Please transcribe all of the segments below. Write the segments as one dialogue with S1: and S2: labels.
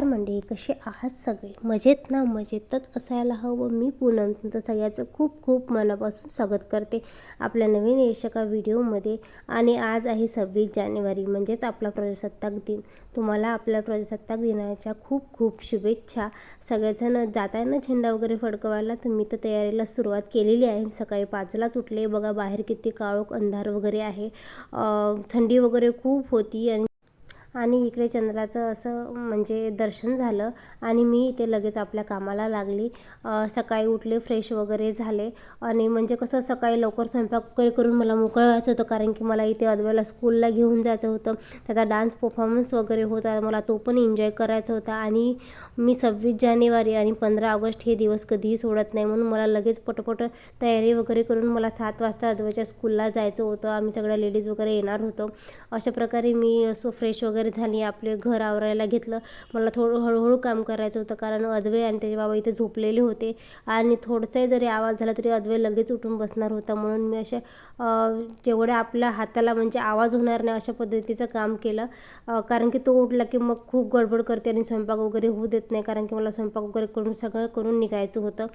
S1: नमस्कार मंडळी कसे आहात सगळे? मजेत ना? मजेतच असायला हवं. मी पूनम तुमचं सगळ्याचं खूप खूप मनापासून स्वागत करते आपल्या नवीन यशका व्हिडिओमध्ये. आणि आज आहे सव्वीस जानेवारी म्हणजेच आपला प्रजासत्ताक दिन. तुम्हाला आपल्या प्रजासत्ताक दिनाच्या खूप खूप शुभेच्छा. सगळेजण जाताना झेंडा वगैरे फडकवायला? तर मी तर तयारीला सुरुवात केलेली आहे. सकाळी पाचलाच उठले. बघा बाहेर किती काळोख अंधार वगैरे आहे. थंडी वगैरे खूप होती आणि आणि इकडे चंद्राचं असं म्हणजे दर्शन झालं आणि मी इथे लगेच आपल्या कामाला लागली. सकाळी उठले फ्रेश वगैरे झाले. आणि म्हणजे कसं सकाळी लवकर स्वयंपाक वगैरे करून मला मोकळं व्हायचं होतं कारण की मला इथे अदवेला स्कूलला घेऊन जायचं होतं. त्याचा डान्स परफॉर्मन्स वगैरे होता मला तो पण एन्जॉय करायचा होता. आणि मी सव्वीस जानेवारी आणि पंधरा ऑगस्ट हे दिवस कधीही सोडत नाही म्हणून मला लगेच पटपट तयारी वगैरे करून मला सात वाजता अद्वैच्या स्कूलला जायचं होतं. आम्ही सगळ्या लेडीज वगैरे येणार होतो. अशा प्रकारे मी असं फ्रेश वगैरे झाली आपले घर आवरायला घेतलं. मला थोडं हळूहळू काम करायचं होतं कारण अदवे आणि त्याचे बाबा इथे झोपलेले होते. आणि थोडसाही जरी आवाज झाला तरी अदवे लगेच उठून बसणार होता म्हणून मी अशा जेवढ्या आपल्या हाताला म्हणजे आवाज होणार नाही अशा पद्धतीचं काम केलं. कारण की तो उठला की मग खूप गडबड करते आणि स्वयंपाक वगैरे होऊ देत नाही. कारण की मला स्वयंपाक वगैरे करून सगळं करून निघायचं होतं.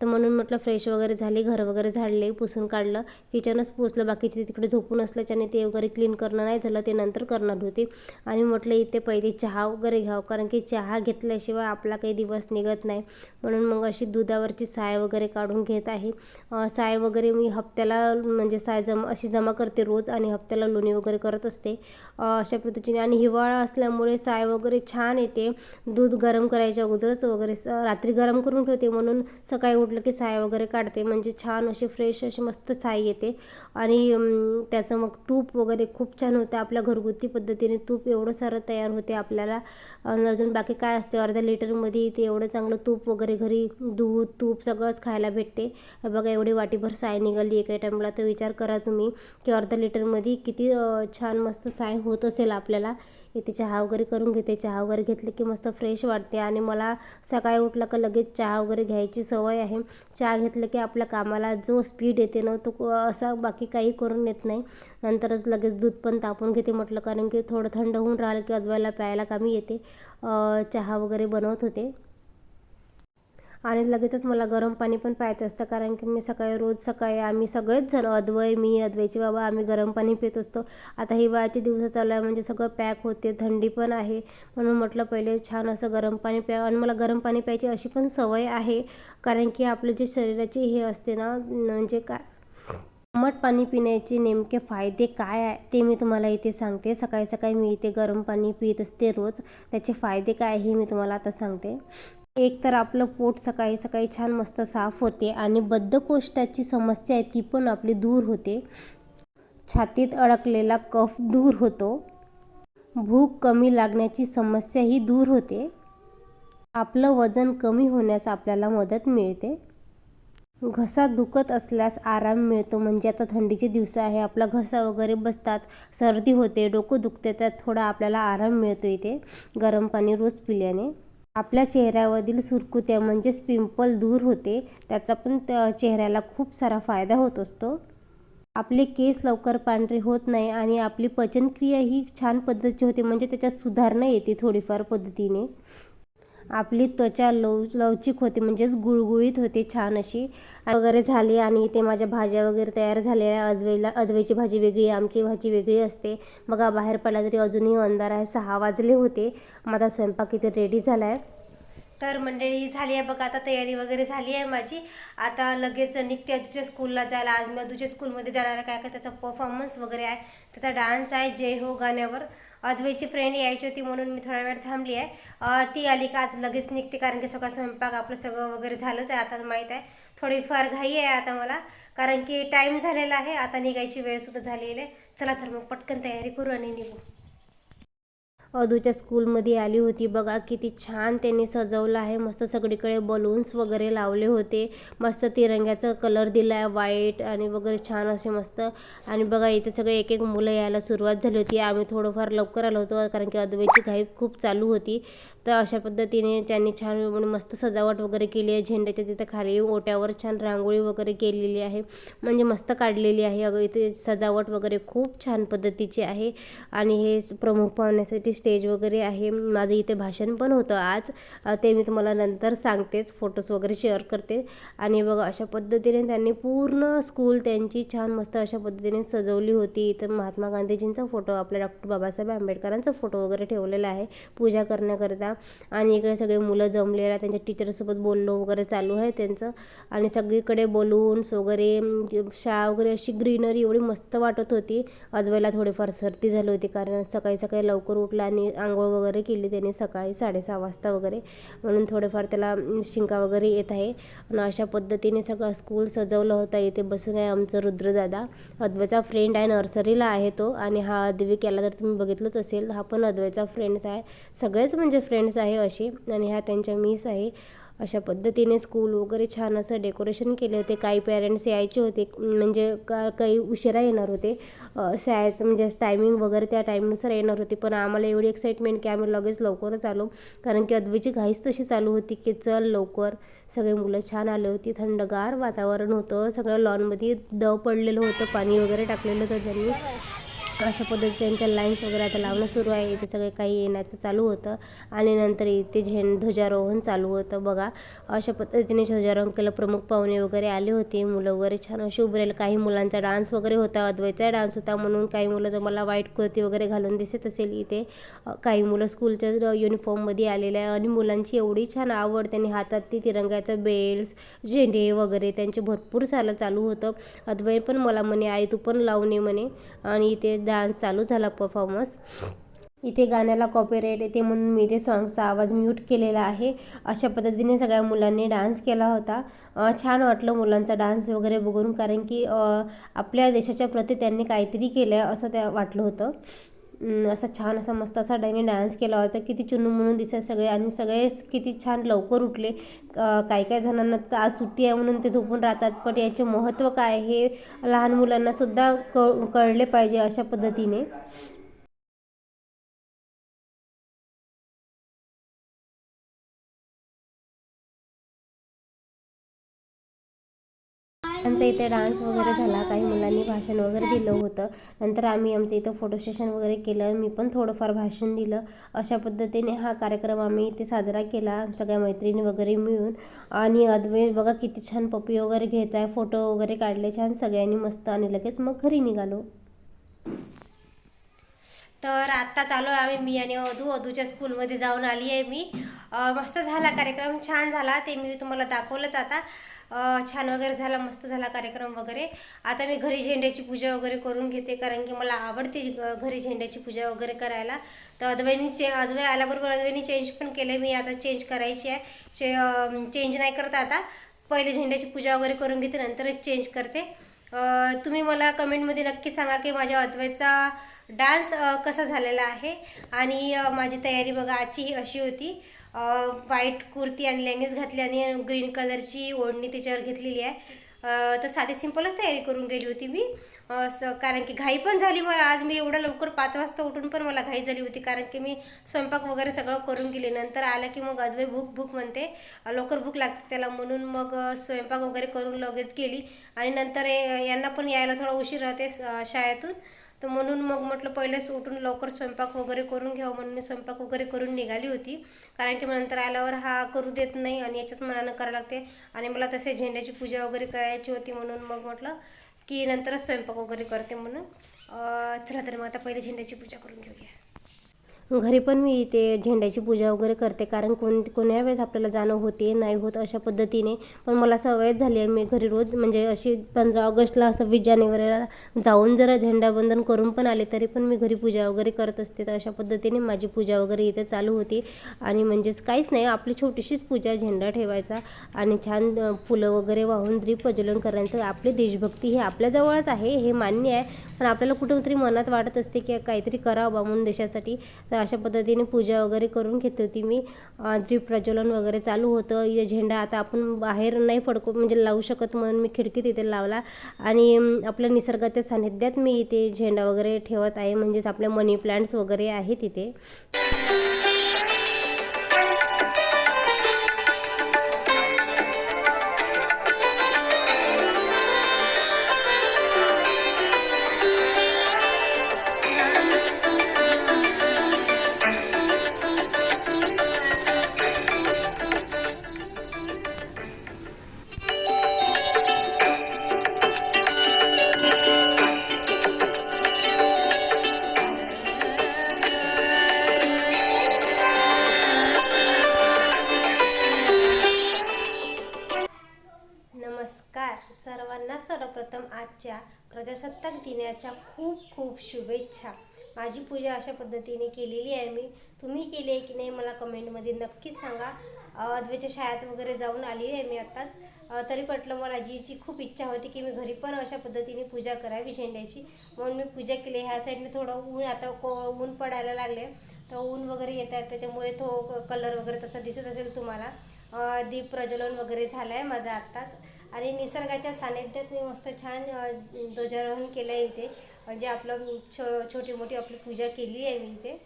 S1: तर म्हणून म्हटलं फ्रेश वगैरे झाली घर वगैरे झाडले पुसून काढलं. किचनच पुसलं बाकीचे तिकडे झोपून असल्याच्याने ते वगैरे क्लीन करणं नाही झालं ते नंतर करणार होते. आणि म्हटलं इथे पहिले चहा वगैरे घ्यावं कारण की चहा घेतल्याशिवाय आपला काही दिवस निघत नाही. म्हणून मग अशी दुधावरची साय वगैरे काढून घेत आहे. साय वगैरे मी हप्त्याला म्हणजे साय जमा अशी जमा करते रोज आणि हप्त्याला लोणी वगैरे करत असते. अशा पद्धतीने. आणि हिवाळा असल्यामुळे साय वगैरे छान येते. दूध गरम करायच्या अगोदरच वगैरे स- रात्री गरम करून ठेवते म्हणून सकाळी उठलं की साय वगैरे काढते. म्हणजे छान अशी फ्रेश अशी मस्त साय येते. आणि त्याचं मग तूप वगैरे खूप छान होतं. आपल्या घरगुती पद्धतीने तूप एवढं सारं तयार होते आपल्याला. आणि अजून बाकी काय असते? अर्ध्या लिटरमध्ये ते एवढं चांगलं तूप वगैरे घरी दूध तूप सगळंच खायला भेटते. बघा एवढी वाटीभर साय निघाली एका टाईमला तर विचार करा तुम्ही की अर्धा लिटरमध्ये किती छान मस्त साय होत असेल आपल्याला. इथे चहा वगैरे करून घेते. चहा वगैरे घेतले की मस्त फ्रेश वाटते. आणि मला सकाळी उठलं का लगेच चहा वगैरे घ्यायची सवय आहे. चहा घेतलं की आपल्या कामाला जो स्पीड येते ना तो असा बाकी काही करून येत नाही. नंतरच लगेच दूध पण तापून घेते म्हटलं कारण की थोडं थंड होऊन राहिलं की अद्वायला प्यायला कामी येते. चहा वगैरे बनवत होते. आणि लगेचच मला गरम पाणी पण प्यायचं असतं कारण की मी सकाळी रोज सकाळी आम्ही सगळेच जण अद्वय मी अद्वैचे बाबा आम्ही गरम पाणी पित असतो. आता हिवाळ्याचे दिवस चालू आहे म्हणजे सगळं पॅक होते थंडी पण आहे. म्हणून म्हटलं पहिले छान असं गरम पाणी प्या. आणि मला गरम पाणी प्यायची अशी पण सवय आहे कारण की आपलं जे शरीराची हे असते ना म्हणजे काय? कोमट पाणी पिण्याचे नेमके फायदे काय आहे ते मी तुम्हाला इथे सांगते. सकाळी सकाळी मी इथे गरम पाणी पित असते रोज. त्याचे फायदे काय हे मी तुम्हाला आता सांगते. एक तर आपलं पोट सकाळी सकाळी छान मस्त साफ होते आणि बद्धकोष्ठाची समस्या आहे ती पण आपली दूर होते. छातीत अडकलेला कफ दूर होतो. भूक कमी लागण्याची समस्याही दूर होते. आपलं वजन कमी होण्यास आपल्याला मदत मिळते. घसा दुखत असल्यास आराम मिळतो म्हणजे आता थंडीचे दिवस आहे आपला घसा वगैरे बसतात सर्दी होते डोकं दुखते त्यात थोडा आपल्याला आराम मिळतो इथे. गरम पाणी रोज पिल्याने. आपल्या चेहऱ्यावरील सुरकुत्या म्हणजेच पिंपल दूर होते त्याचा पण त्या चेहऱ्याला खूप सारा फायदा होत असतो. आपले केस लवकर पांढरे होत नाही आणि आपली पचनक्रिया ही छान पद्धतीची होते म्हणजे त्याच्यात सुधारणा येते थोडीफार पद्धतीने. आपली त्वचा लव लवचिक होते म्हणजेच गुळगुळीत होते छान अशी. वगैरे झाली आणि इथे माझ्या भाज्या वगैरे तयार झालेल्या अदवेला अदवेची भाजी वेगळी आमची भाजी वेगळी असते. बघा बाहेर पडला तरी अजूनही अंधार आहे. सहा वाजले होते. माझा स्वयंपाक इथे रेडी झाला आहे तर मंडळी झाली आहे बघा आता तयारी वगैरे झाली आहे माझी. आता लगेच निघते अजूच्या स्कूलला जायला. आज मी अजूच्या स्कूलमध्ये जाणार आहे. काय काय त्याचा परफॉर्मन्स वगैरे आहे. त्याचा डान्स आहे. जय हो गाण्यावर. अद्वैची फ्रेंड यायची होती म्हणून मी थोडा वेळ थांबली आहे. ती आली का आज लगेच निघते कारण की सकाळ स्वयंपाक आपलं सगळं वगैरे झालंच आहे आता माहीत आहे. थोडीफार घाई आहे आता मला कारण की टाईम झालेला आहे आता निघायची वेळसुद्धा झालेली आहे. चला तर मग पटकन तयारी करू आणि निघू. अदूच्या स्कूलमध्ये आली होती. बघा किती छान त्यांनी सजवलं आहे. मस्त सगळीकडे बलून्स वगैरे लावले होते. मस्त तिरंग्याचा कलर दिला आहे व्हाईट आणि वगैरे छान असे मस्त. आणि बघा इथे सगळे एक एक मुलं यायला सुरुवात झाली होती. आम्ही थोडंफार लवकर आलो होतो कारण की अद्वैची घाई खूप चालू होती. तर अशा पद्धतीने त्यांनी छान म्हणून मस्त सजावट वगैरे केली आहे. झेंड्याच्या तिथं खाली ओट्यावर छान रांगोळी वगैरे केलेली आहे. म्हणजे मस्त काढलेली आहे. अगं इथे सजावट वगैरे खूप छान पद्धतीची आहे. आणि हे प्रमुख पाहण्यासाठी स्टेज वगैरे आहे. माझं इथे भाषण पण होतं आज. ते मी तुम्हाला नंतर सांगतेच. फोटोज वगैरे शेअर करते. आणि बघा अशा पद्धतीने त्यांनी पूर्ण स्कूल त्यांची छान मस्त अशा पद्धतीने सजवली होती. इथं महात्मा गांधीजींचा फोटो आपल्या डॉक्टर बाबासाहेब आंबेडकरांचा फोटो वगैरे ठेवलेला आहे. पूजा करण्याकरता. आणि इकडे सगळे मुलं जमलेला त्यांच्या टीचरसोबत बोलणं वगैरे चालू आहे त्यांचं. आणि सगळीकडे बोलून्स वगैरे शाळा वगैरे अशी ग्रीनरी एवढी मस्त वाटत होती. अद्वैला थोडीफार सर्दी झाली होती कारण सकाळी सकाळी लवकर उठला आणि आंघोळ वगैरे केली त्याने सकाळी साडेसहा वाजता वगैरे. म्हणून थोडेफार त्याला शिंका वगैरे येत आहे. आणि अशा पद्धतीने सगळं स्कूल सजवलं होतं. इथे बसून आहे आमचं रुद्रदादा. अद्वैचा फ्रेंड आहे नर्सरीला आहे तो. आणि हा अद्विक याला जर तुम्ही बघितलंच असेल हा पण अद्वैचा फ्रेंड्स आहे. सगळेच म्हणजे फ्रेंड्स आहे असे. आणि ह्या त्यांच्या मिस आहे. अशा पद्धतीने स्कूल वगैरे छान असं डेकोरेशन केले होते. काही पेरेंट्स यायचे होते म्हणजे का काही उशिरा येणार होते. अ, शाळेचं म्हणजे टायमिंग वगैरे त्या टाईमनुसार येणार होते. पण आम्हाला एवढी एक्साइटमेंट की आम्ही लगेच लवकरच आलो. कारण की अद्वीची घाईच तशी चालू होती की चल लवकर. सगळे मुलं छान आले होती. थंडगार वातावरण होतं. सगळं लॉनमध्ये दव पडलेलं होतं. पाणी वगैरे टाकलेलं होतं त्यांनी. अशा पद्धतीने त्यांच्या लाईन्स वगैरे आता लावणं सुरू आहे. इथे सगळे काही येण्याचं चालू होतं. आणि नंतर इथे झेंड ध्वजारोहण चालू होतं. बघा अशा पद्धतीने ध्वजारोहण केलं. प्रमुख पाहुणे वगैरे आले होते. मुलं वगैरे छान असे उभरेल काही मुलांचा डान्स वगैरे होता. अद्वैचा डान्स होता. म्हणून काही मुलं तुम्हाला व्हाईट कुर्ती वगैरे घालून दिसत असेल इथे. काही मुलं स्कूलच्या युनिफॉर्ममध्ये आलेले आहे. आणि मुलांची एवढी छान आवड त्यांनी हातात ती तिरंग्याचं बेल्ट्स झेंडे वगैरे त्यांचे भरपूर सालं चालू होतं. अद्वै पण मला म्हणे आई तू पण लावणे म्हणे. आणि इथे डान्स चालू झाला परफॉर्मन्स इथे गाण्याला कॉपीराईट येते म्हणून मी ते सॉन्गचा आवाज म्यूट केलेला आहे. अशा पद्धतीने सगळ्या मुलांनी डान्स केला होता. छान वाटलं मुलांचा डान्स वगैरे बघून कारण की आपल्या देशाच्या प्रति त्यांनी काहीतरी केलं आहे असं त्या वाटलं होतं. असा छान असा मस्त असा त्यांनी डान्स केला होता. किती चुनू म्हणून दिसत सगळे आणि सगळे किती छान लवकर उठले. काही काही जणांना तर आज सुट्टी आहे म्हणून ते झोपून राहतात. पण याचे महत्त्व काय हे लहान मुलांनासुद्धा क कळ कळले पाहिजे अशा पद्धतीने. आमचा इथे डान्स वगैरे झाला काही मुलांनी भाषण वगैरे दिलं होतं. नंतर आम्ही आमच्या इथं फोटो सेशन वगैरे केलं मी पण थोडंफार भाषण दिलं. अशा पद्धतीने हा कार्यक्रम आम्ही इथे साजरा केला सगळ्या मैत्रिणी वगैरे मिळून. आणि अद्वै बघा किती छान पप्पी वगैरे घेत आहे फोटो वगैरे काढले छान सगळ्यांनी मस्त आणि लगेच मग घरी निघालो. तर आत्ता चालू आहे आम्ही मी आणि अधू अधूच्या स्कूलमध्ये जाऊन आली आहे मी. मस्त झाला कार्यक्रम छान झाला ते मी तुम्हाला दाखवलंच आता. छान वगैरे झाला मस्त झाला कार्यक्रम वगैरे. आता मी घरी झेंड्याची पूजा वगैरे करून घेते कारण की मला आवडते घरी झेंड्याची पूजा वगैरे करायला. तर अद्वैनी चे अद्वै आल्याबरोबर अद्वैनी चेंज पण केलं मी आता चेंज करायची आहे. चे चेंज नाही करत आता. पहिले झेंड्याची पूजा वगैरे करून घेते नंतरच चेंज करते. तुम्ही मला कमेंटमध्ये नक्की सांगा की माझ्या अद्वैचा डान्स कसा झालेला आहे. आणि माझी तयारी बघा आजची ही अशी होती. व्हाईट कुर्ती आणि लेगिन्स घातली आणि ग्रीन कलरची ओढणी त्याच्यावर घेतलेली आहे. तर साधी सिंपलच तयारी करून गेली होती मी. असं कारण की घाई पण झाली मला. आज मी एवढं लवकर पाच वाजता उठून पण मला घाई झाली होती. कारण की मी स्वयंपाक वगैरे सगळं करून गेले. नंतर आलं की मग अद्वै भूक भूक म्हणते. लवकर भूक लागते. त्याला म्हणून मग स्वयंपाक वगैरे करून लगेच गेली. आणि नंतर यांना पण यायला थोडा उशीर राहते शाळेतून. तर म्हणून मग म्हटलं पहिलेच उठून लवकर स्वयंपाक वगैरे करून घ्यावं म्हणून मी स्वयंपाक वगैरे करून निघाली होती. कारण की मग नंतर आल्यावर हा करू देत नाही आणि याच्याच मनानं करावं लागते. आणि मला तसे झेंड्याची पूजा वगैरे करायची होती म्हणून मग म्हटलं की नंतरच स्वयंपाक वगैरे करते म्हणून. चला तर मग आता पहिले झेंड्याची पूजा करून घेऊया. घरी पण मी इथे झेंड्याची पूजा वगैरे करते. कारण कोण कोण्या वेळेस आपल्याला जाणं होते नाही होत अशा पद्धतीने. पण मला सवयच झाली आहे मी घरी रोज म्हणजे अशी पंधरा ऑगस्टला सव्वीस जानेवारीला जाऊन जरा झेंडावंदन करून पण आले तरी पण मी घरी पूजा वगैरे करत असते. तर अशा पद्धतीने माझी पूजा वगैरे इथे चालू होती. आणि म्हणजेच काहीच नाही आपली छोटीशीच पूजा झेंडा ठेवायचा. आणि छान फुलं वगैरे वाहून द्री प्रज्वलन करायचं. आपली देशभक्ती ही आपल्याजवळच आहे हे मान्य आहे. पण आपल्याला कुठेतरी मनात वाटत असते की काहीतरी करावं म्हणून देशासाठी. तर अशा पद्धतीने पूजा वगैरे करून घेत होती मी. दीप प्रज्वलन वगैरे चालू होतं. झेंडा आता आपण बाहेर नाही फडको म्हणजे लावू शकत म्हणून मी खिडकीत इथे लावला. आणि आपल्या निसर्गाच्या सानिध्यात मी इथे झेंडा वगैरे ठेवत आहे. म्हणजेच आपले मनी प्लांट्स वगैरे आहेत सर्वांना सर्वप्रथम आजच्या प्रजासत्ताक दिनाच्या खूप खूप शुभेच्छा. माझी पूजा अशा पद्धतीने केलेली आहे मी. तुम्ही केली आहे की नाही मला कमेंटमध्ये नक्कीच सांगा. अद्वेच्या शाळेत वगैरे जाऊन आली आहे मी आत्ताच. तरी पटलं मला जीची खूप इच्छा होती की मी घरी पण अशा पद्धतीने पूजा करावी झेंड्याची. म्हणून मी पूजा केली. ह्या साईडने थोडं ऊन आता को ऊन पडायला लागले. तर ऊन वगैरे येत आहे त्याच्यामुळे तो कलर वगैरे तसा दिसत असेल तुम्हाला. दीप प्रज्वलन वगैरे झालं आहे माझं आत्ताच. आणि निसर्गाच्या सानिध्यात मी मस्त छान ध्वजारोहण केलं आहे इथे म्हणजे आपलं छो छोटी मोठी आपली पूजा केली आहे मी इथे.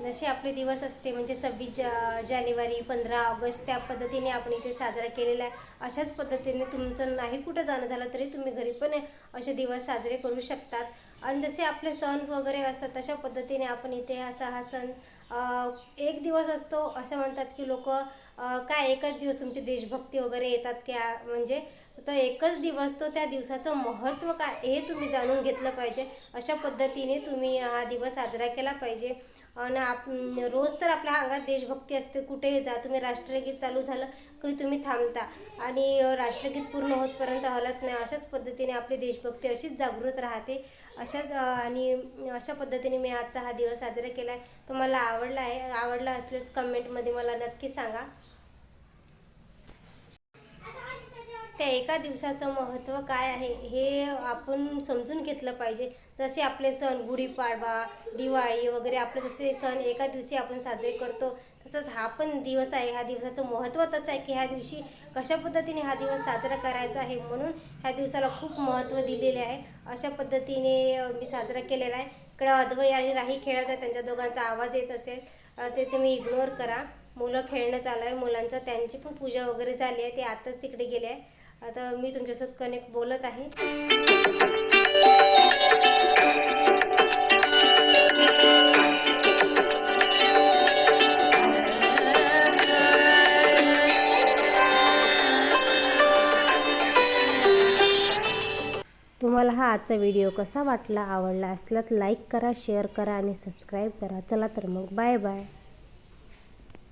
S1: जसे आपले दिवस असते म्हणजे सव्वीस जा जानेवारी पंधरा ऑगस्ट त्या पद्धतीने आपण इथे साजरा केलेला आहे. अशाच पद्धतीने तुमचं नाही कुठं जाणं झालं तरी तुम्ही घरी पण असे दिवस साजरे करू शकतात. आणि जसे आपले सण वगैरे असतात तशा पद्धतीने आपण इथे असा हा सण एक दिवस असतो असं म्हणतात की लोक काय एकच दिवस तुमची देशभक्ती वगैरे येतात की म्हणजे तर एकच दिवस तो त्या दिवसाचं महत्त्व काय हे तुम्ही जाणून घेतलं पाहिजे. अशा पद्धतीने तुम्ही हा दिवस साजरा केला पाहिजे. आणि आप रोज तर आपल्या अंगात देशभक्ती असते कुठेही जा. तुम्ही राष्ट्रगीत चालू झालं की तुम्ही थांबता. आणि राष्ट्रगीत पूर्ण होतपर्यंत हलत नाही. अशाच पद्धतीने आपली देशभक्ती अशीच जागृत राहते. अशाच आणि अशा पद्धतीने मी आजचा हा दिवस साजरा केला आहे तो मला आवडला आहे आवडला असल्यास कमेंटमध्ये मला नक्की सांगा. त्या एका दिवसाचं महत्त्व काय आहे हे आपण समजून घेतलं पाहिजे. जसे आपले सण गुढीपाडवा दिवाळी वगैरे आपले जसे सण एका दिवशी आपण साजरे करतो तसंच हा पण दिवस आहे. ह्या दिवसाचं महत्त्व तसं आहे की ह्या दिवशी कशा पद्धतीने हा दिवस साजरा करायचा आहे म्हणून ह्या दिवसाला खूप महत्त्व दिलेले आहे. अशा पद्धतीने मी साजरा केलेला आहे. इकडं अद्वय आणि राही खेळत आहे त्यांच्या दोघांचा आवाज येत असेल ते तुम्ही इग्नोर करा. मुलं खेळणं चालू आहे. मुलांचं त्यांची पण पूजा वगैरे झाली आहे. ते आताच तिकडे गेले आहे आता मी तुमच्यासोबत कनेक्ट बोलत आहे. तुम्हाला हा आजचा व्हिडिओ कसा वाटला आवडला असला तर लाईक करा शेअर करा आणि सबस्क्राईब करा. चला तर मग बाय बाय